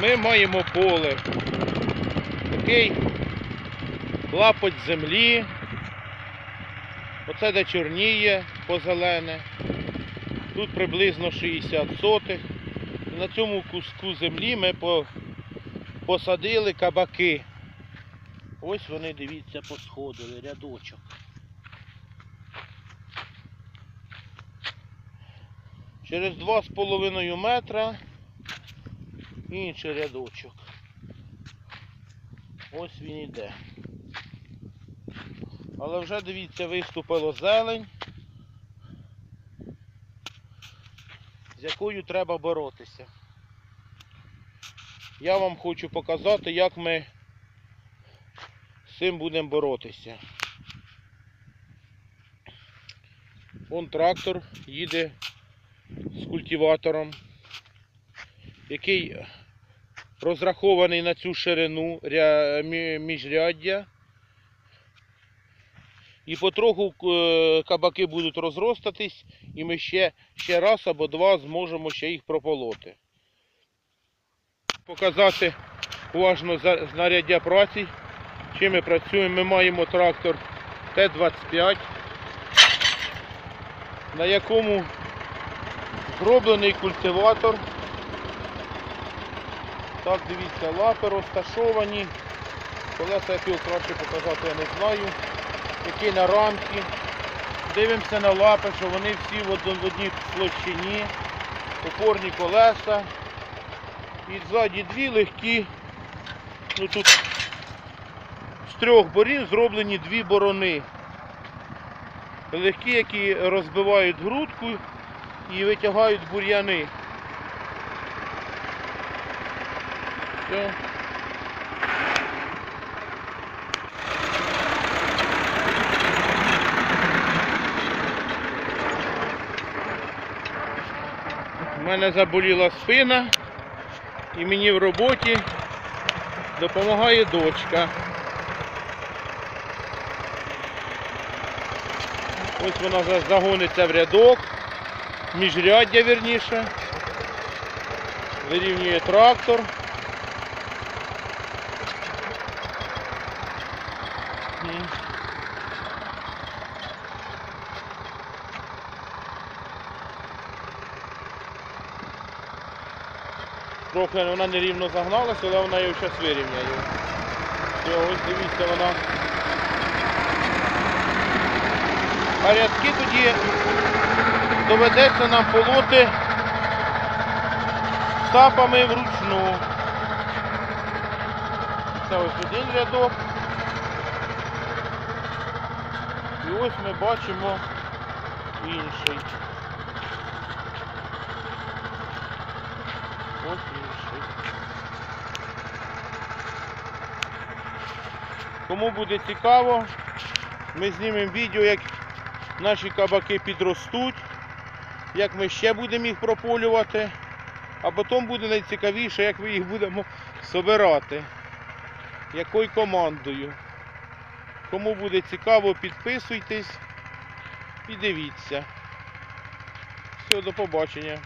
Ми маємо поле. Такий лапоть землі. Оце де чорніє позелене. Тут приблизно 60 сотих. На цьому куску землі ми посадили кабаки. Ось вони, дивіться, посходили, рядочок. Через 2,5 метра інший рядочок. Ось він іде. Але вже дивіться, виступило зелень, з якою треба боротися. Я вам хочу показати, як ми з цим будемо боротися. Вон трактор їде з культиватором, який розрахований на цю ширину міжряддя. І потроху е, кабаки будуть розростатись, і ми ще, ще раз або два зможемо ще їх прополоти. Показати уважно знаряддя праці, чим ми працюємо. Ми маємо трактор Т-25, на якому зроблений культиватор. Так, дивіться, лапи розташовані. Колеса, як його краще показати, я не знаю. Які на рамки. Дивимося на лапи, що вони всі в одній площині. Опорні колеса. І ззаді дві легкі. Ну тут з трьох борів зроблені дві борони. Легкі, які розбивають грудку і витягають бур'яни. Все. У мене заболіла спина і мені в роботі допомагає дочка. Ось вона загониться в рядок, міжряддя вірніше. Вирівнює трактор. М. Трохи вона нерівно загналася, але вона його зараз вирівняє. Все, ось дивіться вона. А рядки тоді доведеться нам полоти сапами вручну. Це ось один рядок. І ось ми бачимо інший. Ось інший. Кому буде цікаво, ми знімемо відео, як наші кабаки підростуть, як ми ще будемо їх прополювати, а потім буде найцікавіше, як ми їх будемо собирати, якою командою. Кому буде цікаво, підписуйтесь і дивіться. Все, до побачення.